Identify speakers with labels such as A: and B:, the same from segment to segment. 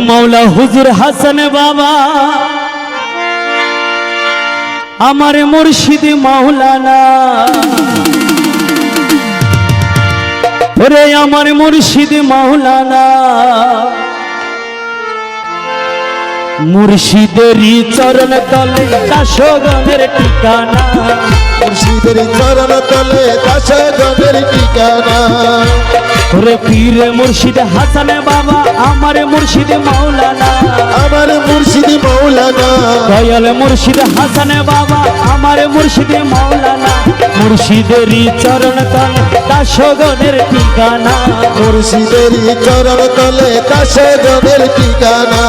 A: মৌলা হুজুর হাসান বাবা। আমার মুর্শিদ মাওলানা। ওরে আমার মুর্শিদ মাওলানা। মুর্শিদেরই চরণ তলে দাসগণের ঠিকানা।
B: মুর্শিদের চরণ তলে দাসগণের ঠিকানা।
A: ওরে পীর মুর্শিদ হাসান বাবা আমার মুর্শিদ মাওলানা।
B: আমার মুর্শিদ মৌলানা
A: দয়াল মুর্শিদ হাসান বাবা আমার মুর্শিদ মাওলানা। মুর্শিদেরই চরণ তল দাসগণের ঠিকানা।
B: মুর্শিদের চরণ তলে দাসগণের ঠিকানা।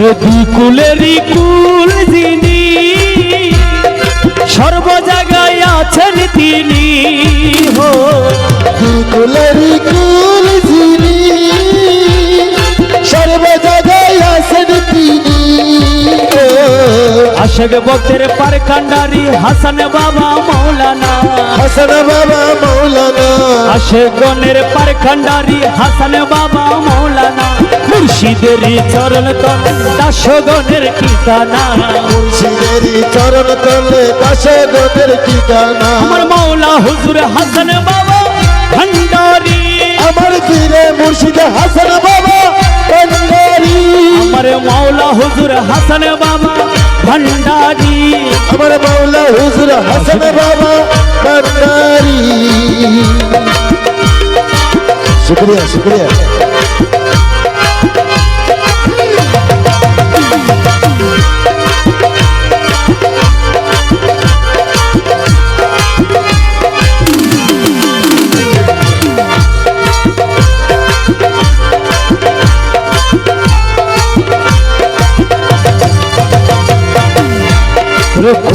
A: রে দুই কুলেরই কুল যিনি সর্বজাগায় আছেন তিনি। হো
B: কুলেরি
A: আশেক ভক্তের পার কান্ডারি হাসান বাবা মৌলানা।
B: হাসান বাবা মৌলানা।
A: আশেগণের পার কান্ডারি হাসান বাবা মৌলানা। মুর্শিদের চরণ তল দাসগণের ঠিকানা।
B: মুর্শিদের চরণ তলে দাসগণের ঠিকানা।
A: আমার মৌলা হুজুর হাসান বাবা ভান্ডারি।
B: আমার পীরে মুর্শিদ হাসান বাবা কন্ডারি
A: আমার মৌলা হুজুর হাসান বাবা ভান্ডারি
B: আমার মাওলা হুজুর হাসান বাবা কন্ডারি শুক্রিয়া শুক্রিয়া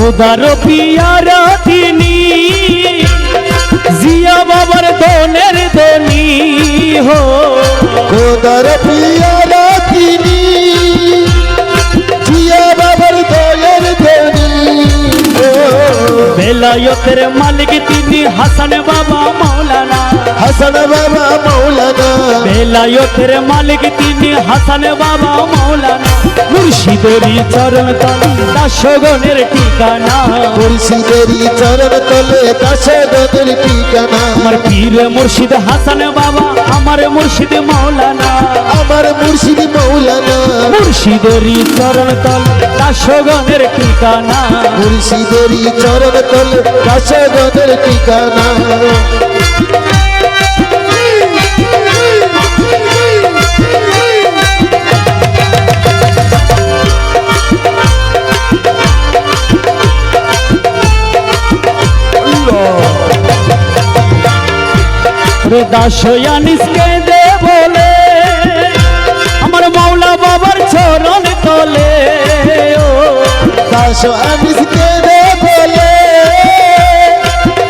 A: খুদার পিয়ারা তিনি জিয়া বাবার দনের দনি হো।
B: খোদার পিয়ারা তিনি জিয়া বাবার দলের ধনী
A: বেলায়তের মালিক তিনি হাসান বাবা মৌলানা
B: হাসান বাবা মৌলানা
A: বেলায়তের মালিক তিনি হাসান বাবা মৌলানা মুর্শিদেরই চরণ তল দাসগণের ঠিকানা।
B: মুর্শিদের চরণ তলে দাসগণের ঠিকানা।
A: আমার পীর মুর্শিদ হাসান বাবা আমার মুর্শিদ মৌলানা।
B: আমার মুর্শিদ মৌলানা।
A: মুর্শিদেরই চরণ তল দাসগণের ঠিকানা।
B: মুর্শিদের চরণ তলে দাসগণের ঠিকানা।
A: দাসয়ানিসকে দে বলে। আমার মাওলা বাবার চরণ তলে। ও
B: রে বলে।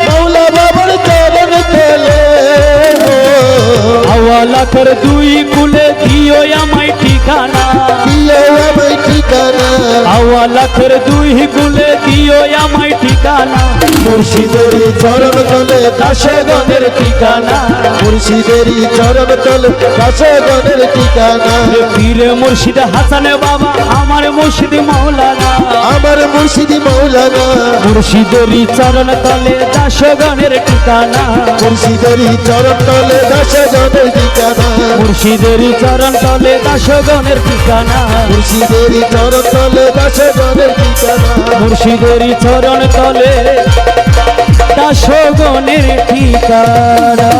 B: মৌলা বাবার চরণ তলে।
A: আওয়ালা কর দুই কুলে দিও আমায় ঠিকানা।
B: দিও আমায় ঠিকানা।
A: আওয়ালা লাখের দুই গুলে দিও আমায় ঠিকানা।
B: মুর্শিদের চরণ তলে দাসগণের ঠিকানা। মুর্শিদের চরণ তলে দাসগণের ঠিকানা।
A: পীরে মুর্শিদ হাসান বাবা আমার মুর্শিদ মৌলানা
B: মুর্শিদ মৌলানা।
A: মুর্শিদেরই চরণ তলে দাসগণের ঠিকানা।
B: মুর্শিদের চরণ তলে দাসগণের ঠিকানা।
A: মুর্শিদেরই চরণ তলে দাসগণের ঠিকানা।
B: মুর্শিদের চরণ তলে দাসগণের ঠিকানা।
A: মুর্শিদেরই চরণ তলে দাসগণের ঠিকানা।